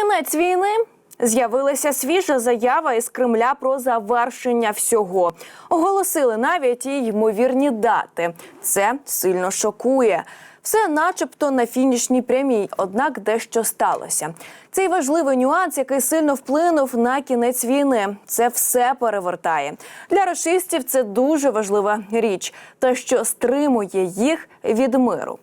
Кінець війни. З'явилася свіжа заява із Кремля про завершення всього. Оголосили навіть і ймовірні дати. Це сильно шокує. Все, начебто, на фінішній прямій, однак дещо сталося. Цей важливий нюанс, який сильно вплинув на кінець війни, це все перевертає. Для рашистів це дуже важлива річ, та що стримує їх від миру.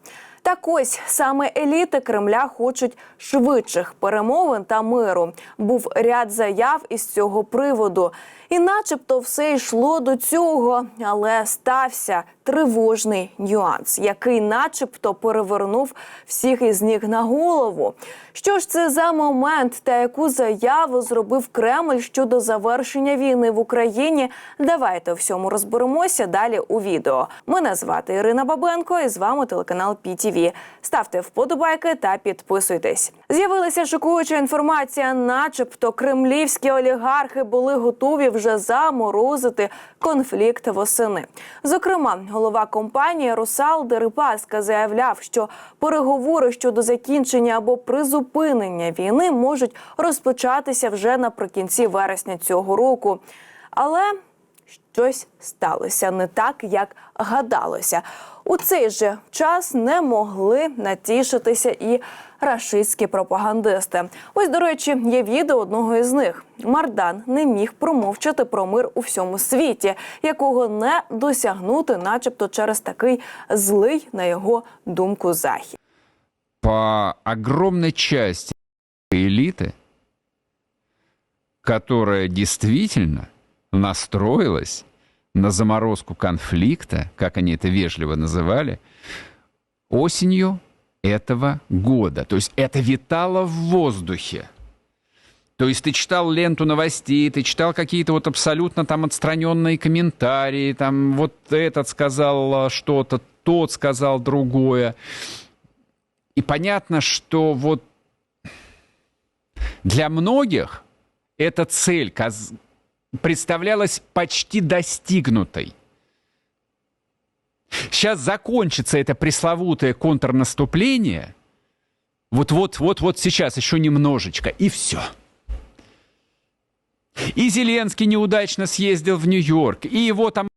Так ось саме еліти Кремля хочуть швидших перемовин та миру. Був ряд заяв із цього приводу. І начебто все йшло до цього, але стався тривожний нюанс, який, начебто, перевернув всіх із ніг на голову. Що ж це за момент та яку заяву зробив Кремль щодо завершення війни в Україні? Давайте у всьому розберемося далі у відео. Мене звати Ірина Бабенко, і з вами телеканал ПІТІВІ. Ставте вподобайки та підписуйтесь. З'явилася шокуюча інформація, начебто кремлівські олігархи були готові вже заморозити конфлікт восени. Зокрема, голова компанії Русал Дерипаска заявляв, що переговори щодо закінчення або призупинення війни можуть розпочатися вже наприкінці вересня цього року. Але щось сталося не так, як гадалося. У цей же час не могли натішитися і рашистські пропагандисти. Ось, до речі, є відео одного із них. Мардан не міг промовчати про мир у всьому світі, якого не досягнути, начебто, через такий злий, на його думку, захід. по огромной части элиты, которая действительно настроилась на заморозку конфликта, как они это вежливо называли, осенью этого года. То есть это витало в воздухе. То есть ты читал ленту новостей, ты читал какие-то вот абсолютно там отстраненные комментарии, там вот этот сказал что-то, тот сказал другое. И понятно, что вот для многих эта цель представлялась почти достигнутой. Сейчас закончится это пресловутое контрнаступление. Вот-вот-вот-вот сейчас еще немножечко, и все. И Зеленский неудачно съездил в Нью-Йорк, и его там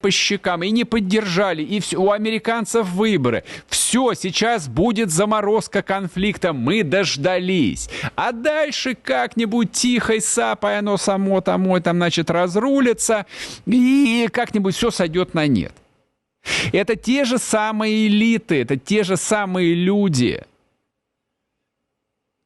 по щекам, и не поддержали, и все, у американцев выборы. Все, сейчас будет заморозка конфликта, мы дождались. А дальше как-нибудь тихой сапой оно само тому там, значит, разрулится, и как-нибудь все сойдет на нет. Это те же самые элиты, это те же самые люди,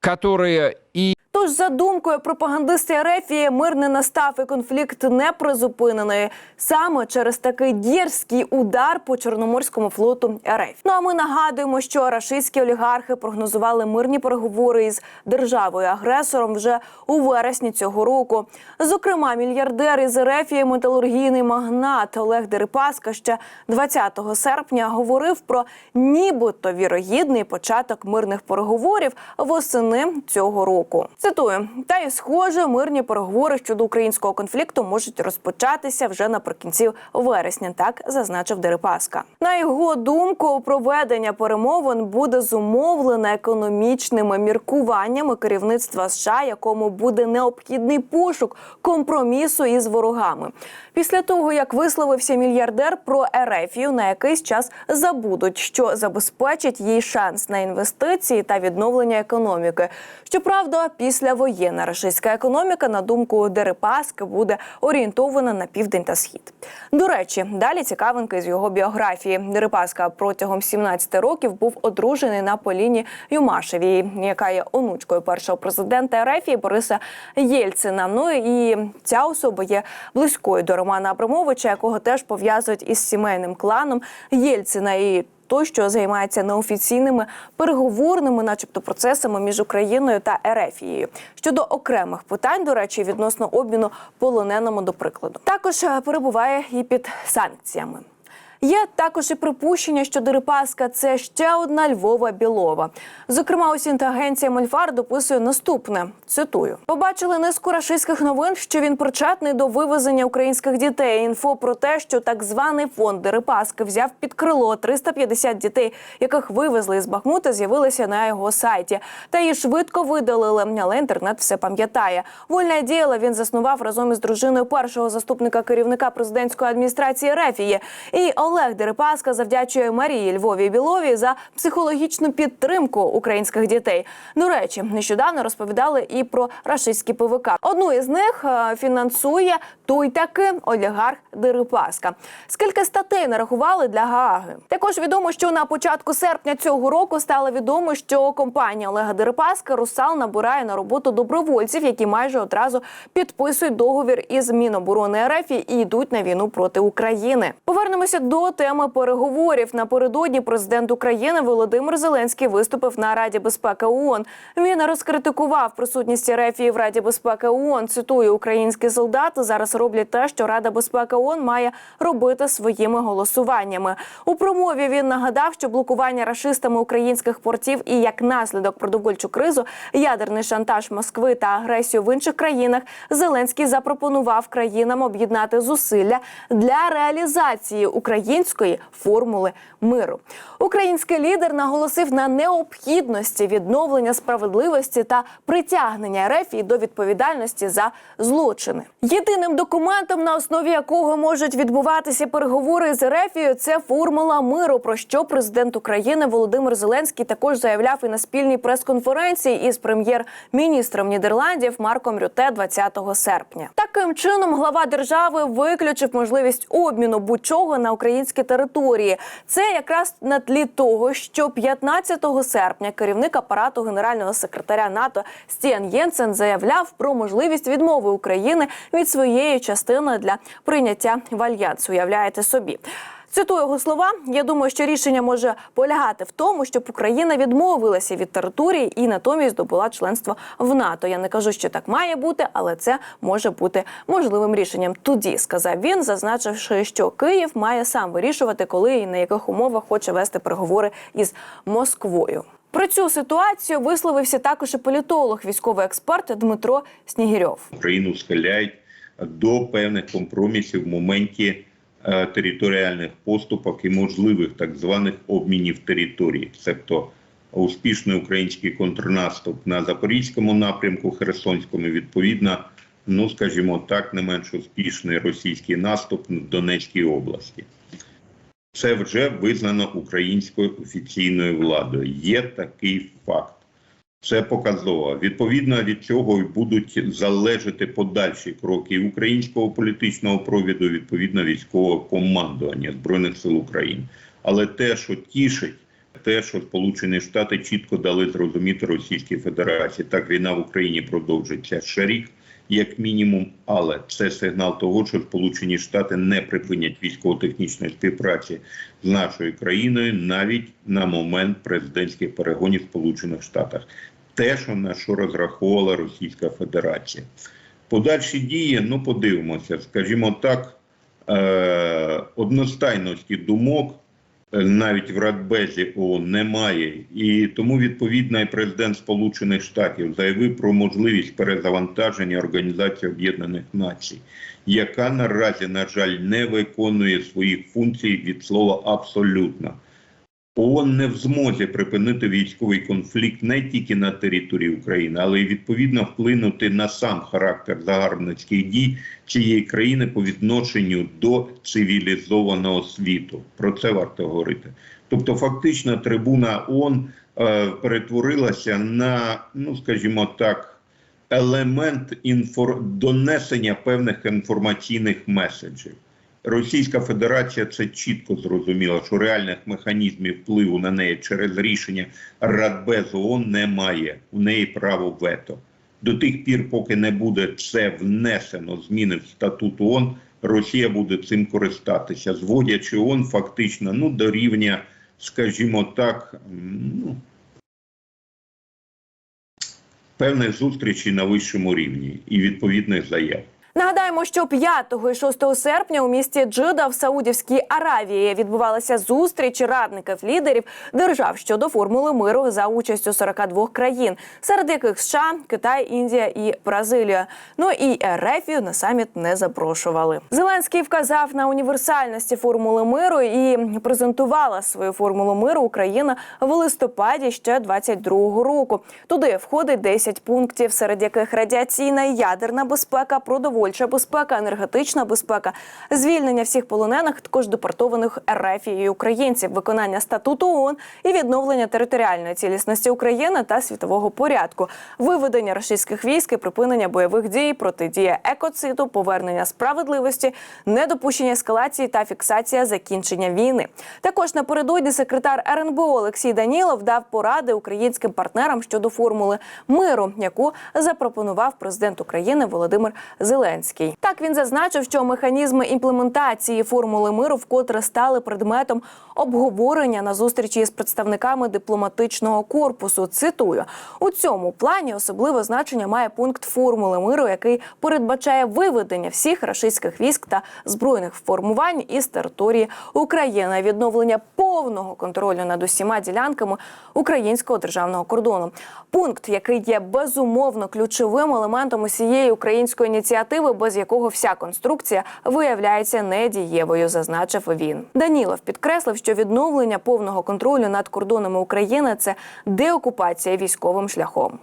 которые и Тож, за думкою пропагандисти Арефії, мир не настав і конфлікт не призупинений саме через такий дерзкий удар по чорноморському флоту РФ. Ну а ми нагадуємо, що рашистські олігархи прогнозували мирні переговори із державою агресором вже у вересні цього року. Зокрема, мільярдер із Ерефії, металургійний магнат Олег Дерипаска ще 20 серпня говорив про нібито вірогідний початок мирних переговорів восени цього року. Цитую, та й схоже, мирні переговори щодо українського конфлікту можуть розпочатися вже наприкінці вересня. Так зазначив Дерипаска. На його думку, проведення перемовин буде зумовлене економічними міркуваннями керівництва США, якому буде необхідний пошук компромісу із ворогами. Після того як висловився мільярдер про Ерефію, на якийсь час забудуть, що забезпечить їй шанс на інвестиції та відновлення економіки. Щоправда, післявоєнна рашистська економіка, на думку Дерипаски, буде орієнтована на південь та схід. До речі, далі цікавинки з його біографії. Дерипаска протягом 17 років був одружений на Поліні Юмашевій, яка є онучкою першого президента Ерефії Бориса Єльцина. Ну і ця особа є близькою до Романа Абрамовича, якого теж пов'язують із сімейним кланом Єльцина. І той, що займається неофіційними переговорними, начебто, процесами між Україною та Ерефією щодо окремих питань, до речі, відносно обміну полоненому до прикладу, також е, перебуває і під санкціями. Є також і припущення, що Дерипаска це ще одна Львова Білова. Зокрема, Осінт-агенція Мольфар дописує наступне: цитую: побачили низку рашистських новин, що він причетний до вивезення українських дітей. Інфо про те, що так званий фонд Дерипаски взяв під крило 350 дітей, яких вивезли із Бахмута, з'явилися на його сайті. Та її швидко видалили. Але інтернет все пам'ятає. Вольне діло він заснував разом із дружиною першого заступника керівника президентської адміністрації Рефії. І Олег Дерипаска завдячує Марії Львові Білові за психологічну підтримку українських дітей. До речі, нещодавно розповідали і про рашистські ПВК. Одну із них е, фінансує той таки олігарх Дерипаска. Скільки статей нарахували для Гааги? Також відомо, що на початку серпня цього року стало відомо, що компанія Олега Дерипаска Русал набирає на роботу добровольців, які майже одразу підписують договір із Міноборони РФ і йдуть на війну проти України. Повернемося до теми переговорів. Напередодні президент України Володимир Зеленський виступив на Раді безпеки ООН. Він розкритикував присутність РФ в Раді безпеки ООН. Цитую, українські солдати зараз роблять те, що Рада безпеки ООН має робити своїми голосуваннями. У промові він нагадав, що блокування рашистами українських портів і як наслідок продовольчу кризу, ядерний шантаж Москви та агресію в інших країнах. Зеленський запропонував країнам об'єднати зусилля для реалізації української формули миру. Український лідер наголосив на необхідності відновлення справедливості та притягнення РФ до відповідальності за злочини. Єдиним документом, на основі якого можуть відбуватися переговори з РФ, це формула миру. Про що президент України Володимир Зеленський також заявляв і на спільній прес-конференції із прем'єр-міністром Нідерландів Марком Рюте 20 серпня. Таким чином глава держави виключив можливість обміну будь-чого на українські території. Це якраз на тлі того, що 15 серпня керівник апарату генерального секретаря НАТО Стіан Єнсен заявляв про можливість відмови України від своєї частини для прийняття в альянс. Уявляєте собі. Цитую його слова. Я думаю, що рішення може полягати в тому, щоб Україна відмовилася від території і натомість здобула членство в НАТО. Я не кажу, що так має бути, але це може бути можливим рішенням. Тоді сказав він, зазначивши, що Київ має сам вирішувати, коли і на яких умовах хоче вести переговори із Москвою. Про цю ситуацію висловився також і політолог, військовий експерт Дмитро Снігірьов. Україну схиляють до певних компромісів в моменті територіальних поступок і можливих так званих обмінів територій, тобто успішний український контрнаступ на запорізькому напрямку, Херсонському, відповідно, ну скажімо так, не менш успішний російський наступ в Донецькій області. Це вже визнано українською офіційною владою. Є такий факт. Це показово. Відповідно від цього і будуть залежати подальші кроки українського політичного провіду, відповідно військового командування збройних сил України. Але те, що тішить, те, що Сполучені Штати чітко дали зрозуміти Російській Федерації, так війна в Україні продовжиться ще рік, як мінімум. Але це сигнал того, що Сполучені Штати не припинять військово-технічної співпраці з нашою країною навіть на момент президентських перегонів в Сполучених Штатах. Те, що на що розраховувала Російська Федерація. Подальші дії, ну подивимося, скажімо так, е- одностайності думок е, навіть в Радбезі ООН немає, і тому відповідно і президент Сполучених Штатів заявив про можливість перезавантаження Організації Об'єднаних Націй, яка наразі, на жаль, не виконує своїх функцій від слова абсолютно. ООН не в змозі припинити військовий конфлікт не тільки на території України, але й відповідно вплинути на сам характер загарбницьких дій цієї країни по відношенню до цивілізованого світу. Про це варто говорити. Тобто, фактично, трибуна ООН е, перетворилася на, ну скажімо так, елемент інфор... донесення певних інформаційних меседжів. Російська Федерація це чітко зрозуміла, що реальних механізмів впливу на неї через рішення Радбезу ООН немає. У неї право вето. До тих пір, поки не буде це внесено зміни в статут ООН, Росія буде цим користатися, зводячи ООН фактично ну, до рівня, скажімо так, ну, певних зустрічей на вищому рівні і відповідних заяв. Нагадаємо, що 5 і 6 серпня у місті Джида в Саудівській Аравії відбувалася зустріч радників лідерів держав щодо формули миру за участю 42 країн, серед яких США, Китай, Індія і Бразилія. Ну і РФ на саміт не запрошували. Зеленський вказав на універсальності формули миру і презентувала свою формулу миру Україна в листопаді ще 22-го року. Туди входить 10 пунктів, серед яких радіаційна і ядерна безпека, продовольча безпека, енергетична безпека, звільнення всіх полонених, також депортованих РФ і українців, виконання статуту ООН і відновлення територіальної цілісності України та світового порядку, виведення російських військ і припинення бойових дій, протидія екоциду, повернення справедливості, недопущення ескалації та фіксація закінчення війни. Також напередодні секретар РНБО Олексій Данілов дав поради українським партнерам щодо формули миру, яку запропонував президент України Володимир Зеленський. Так він зазначив, що механізми імплементації формули миру вкотре стали предметом обговорення на зустрічі з представниками дипломатичного корпусу. Цитую у цьому плані особливе значення має пункт формули миру, який передбачає виведення всіх рашистських військ та збройних формувань із території України, відновлення повного контролю над усіма ділянками українського державного кордону. Пункт, який є безумовно ключовим елементом усієї української ініціативи, без якого вся конструкція виявляється недієвою, зазначив він. Данілов підкреслив, що відновлення повного контролю над кордонами України це деокупація військовим шляхом.